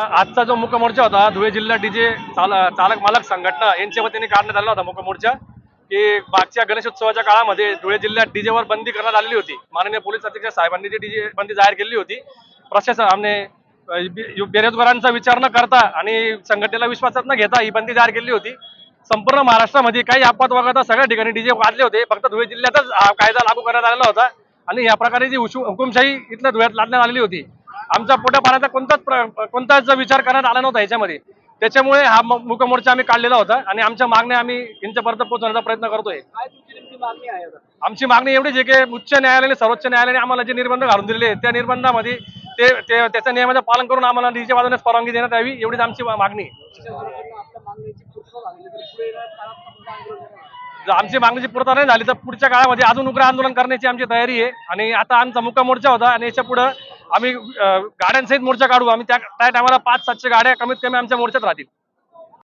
आजचा जो मुकमोर्चा होता धुळे जिल्हा डीजे चालक मालक संघटना यांच्या वतीने काढण्यात आला होता मुकमोर्चा की मागच्या गणेशोत्सवाच्या काळामध्ये धुळे जिल्ह्यात डीजेवर बंदी करण्यात आलेली होती. माननीय पोलीस अधीक्षक साहेबांनी जी डीजे बंदी जाहीर केली होती. प्रशासन आमने बेरोजगारांचा विचार न करता आणि संघटनेला विश्वासात न घेता ही बंदी जाहीर केली होती. संपूर्ण महाराष्ट्रामध्ये काही अपवाद वगळता सगळ्या ठिकाणी डीजे वाजले होते. फक्त धुळे जिल्ह्यातच कायदा लागू करण्यात आलेला होता. आणि या प्रकारे जी हुकुमशाही इथल्या धुळ्यात लादण्यात आलेली होती. आमच्या पोटा पाण्याचा कोणताच प्र- कोणताच विचार करण्यात आला नव्हता याच्यामध्ये त्याच्यामुळे हा मूकमोर्चा आम्ही काढलेला होता आणि आमच्या मागण्या आम्ही यांच्यापर्यंत पोहोचवण्याचा प्रयत्न करतोय? आमची मागणी एवढीच आहे की उच्च न्यायालयाने सर्वोच्च न्यायालयाने आम्हाला जे निर्बंध घालून दिलेले आहेत त्या निर्बंधामध्ये ते त्याच्या नियमाचं पालन करून आम्हाला डीजे वाजवण्यास परवानगी देण्यात यावी एवढीच आमची मागणी. जर आमची मागणीची पूर्तता नाही झाली तर पुढच्या काळामध्ये अजून उग्र आंदोलन करण्याची आमची तयारी आहे आणि आता आमचा मुक्का मोर्चा होता आणि याच्यापुढे आम्ही गाड्यांसहित मोर्चा काढू. आम्ही त्या त्या टायमाला पाच सातशे गाड्या कमीत कमी आमच्या मोर्चात राहतील.